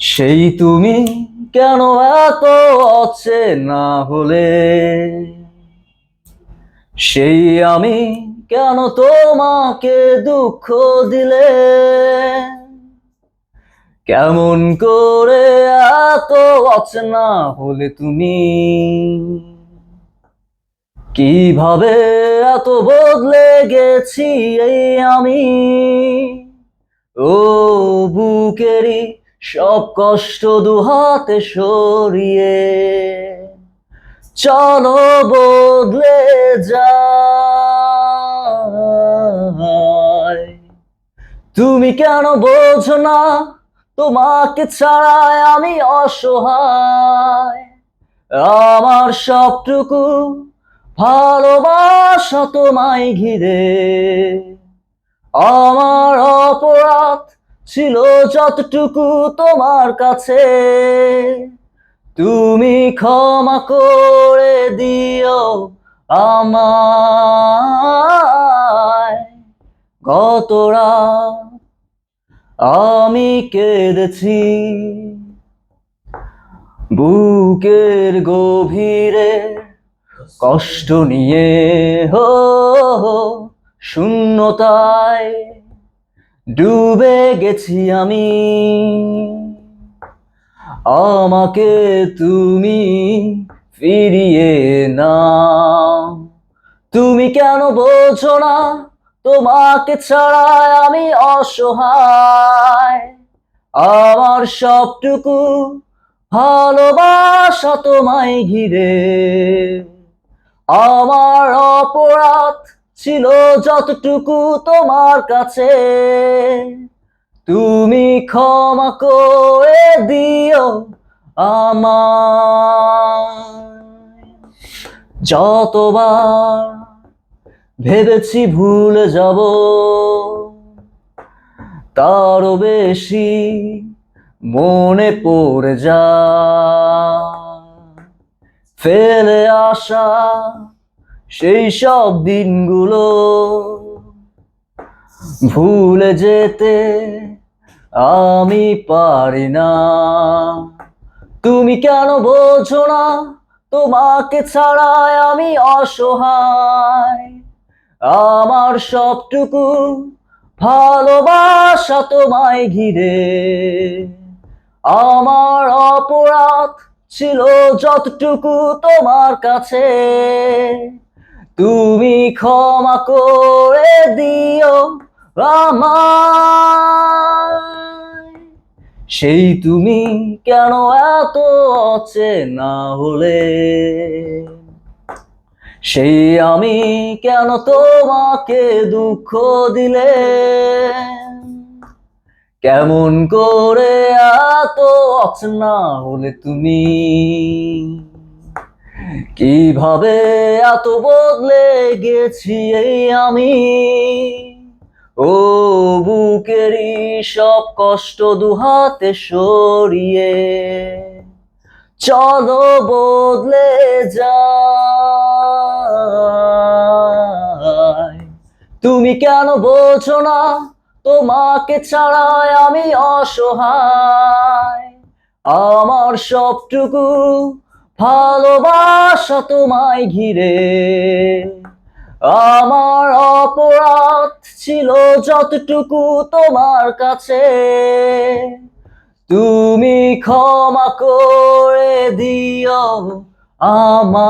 সেই তুমি কেন এত অচেনা হলে? সেই আমি কেন তোমাকে দুঃখ দিলে? কেমন করে এত অচেনা হলে তুমি? কীভাবে এত বদলে গেছি এই আমি? ও বুকেরই সব কষ্ট দুহাতে সরিয়ে চলো বদলে যায় তুমি কেন বোঝো না, তোমাকে ছাড়ায় আমি অসহায়। আমার সবটুকু ভালোবাসা তোমায় ঘিরে। আমার ছিল যতটুকু তোমার কাছে। তুমি ক্ষমা করে দিও আমায়। গত রাত আমি কেঁদেছি বুকের গভীরে। কষ্ট নিয়ে, হো শূন্যতায় ডুবে গেছি আমি। আমাকে তুমি ফিরিয়ে না তুমি কেন বোঝো না, তোমাকে ছাড়া আমি অসহায়। আমার সবটুকু ভালোবাসা তোমায় ঘিরে। আমার ছিল যতটুকু তোমার কাছে। তুমি ক্ষমা করে দিও আমার যতবার ভেবেছি ভুলে যাব, তারও বেশি মনে পড়ে যা ফেলে আসা সেই সব দিনগুলো ভুলে যেতে আমি পারি না। তুমি কেন বোঝো না, তোমাকে ছাড়াই আমি অসহায়। আমার সবটুকু ভালোবাসা তোমায় ঘিরে। আমার অপরাধ ছিল যতটুকু তোমার কাছে। তুমি ক্ষমা করে দিও আমায়। সেই তুমি কেন এত অচেনা হলে? সেই আমি কেন তোমাকে দুঃখ দিলে? কেমন করে এত অচেনা হলে তুমি? কীভাবে এত বদলে গেছি এই আমি? ও বুকেরই সব কষ্ট দুহাতে সরিয়ে। চলো বদলে যায় তুমি কেন বোঝো না? তোমাকে ছাড়াই আমি অসহায়। আমার সবটুকু ভালোবাসা তোমায় ঘিরে। আমার অপরাধ ছিল যতটুকু তোমার কাছে। তুমি ক্ষমা করে দিও আমার